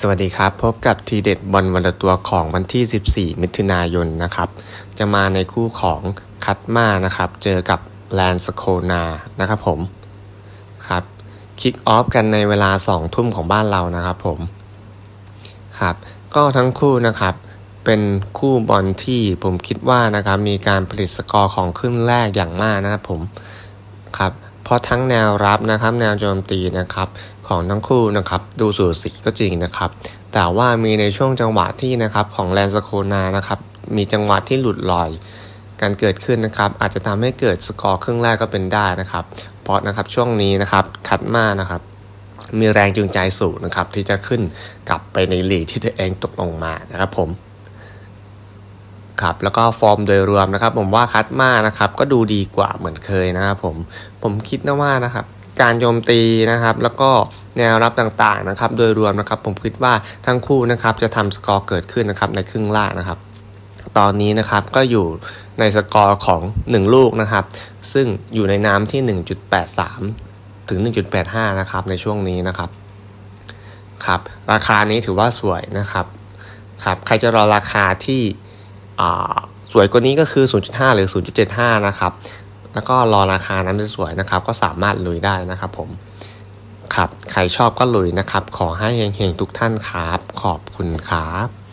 สวัสดีครับ พบกับทีเด็ดบอลวันละตัวของวันที่ 14 มิถุนายนนะครับ จะมาในคู่ของคัตมานะครับ เจอกับแลนสโคนานะครับผมครับคิกออฟกันในเวลา 2 ทุ่มของบ้านเรานะครับผมครับก็ทั้งคู่นะครับเป็นคู่บอลที่ผมคิดว่านะครับมีการผลิตสกอร์ของครึ่งแรกอย่างมากนะครับผม เพราะทั้งแนวรับนะครับแนวโจมตีนะครับของทั้งคู่นะครับดูสูสีก็จริงนะครับ แต่ว่ามีในช่วงจังหวะที่นะครับของแลนสโคนานะครับมีจังหวะที่หลุดลอยการเกิดขึ้นนะครับ อาจจะทำให้เกิดสกอร์ครึ่งแรกก็เป็นได้นะครับ เพราะนะครับช่วงนี้นะครับคัดมานะครับ มีแรงจูงใจสูงนะครับที่จะขึ้นกลับไปในลีกที่ตัวเองตกลงมานะครับผม ครับแล้วก็ฟอร์มโดยรวมนะครับ ผมว่าคัตมานะครับ ก็ดูดีกว่าเหมือนเคยนะครับผมผมคิดนะว่านะครับ การโจมตีนะครับ แล้วก็แนวรับต่างๆนะครับ โดยรวมนะครับ ผมคิดว่าทั้งคู่นะครับจะทำสกอร์เกิดขึ้นนะครับในครึ่งแรกนะครับ ตอนนี้นะครับก็อยู่ในสกอร์ของ 1 ลูกนะครับ ซึ่งอยู่ในน้ำที่ 1.83 ถึง 1.85 นะครับในช่วงนี้นะครับครับราคานี้ถือว่าสวยนะครับครับใครจะรอราคาที่ สวยกว่านี้ก็คือ 0.5 หรือ 0.75 นะครับ แล้วก็รอราคานั้นสวยนะครับ ก็สามารถลุยได้นะครับผม ครับ ใครชอบก็ลุยนะครับ ขอให้เฮงๆทุกท่านครับ ขอบคุณครับ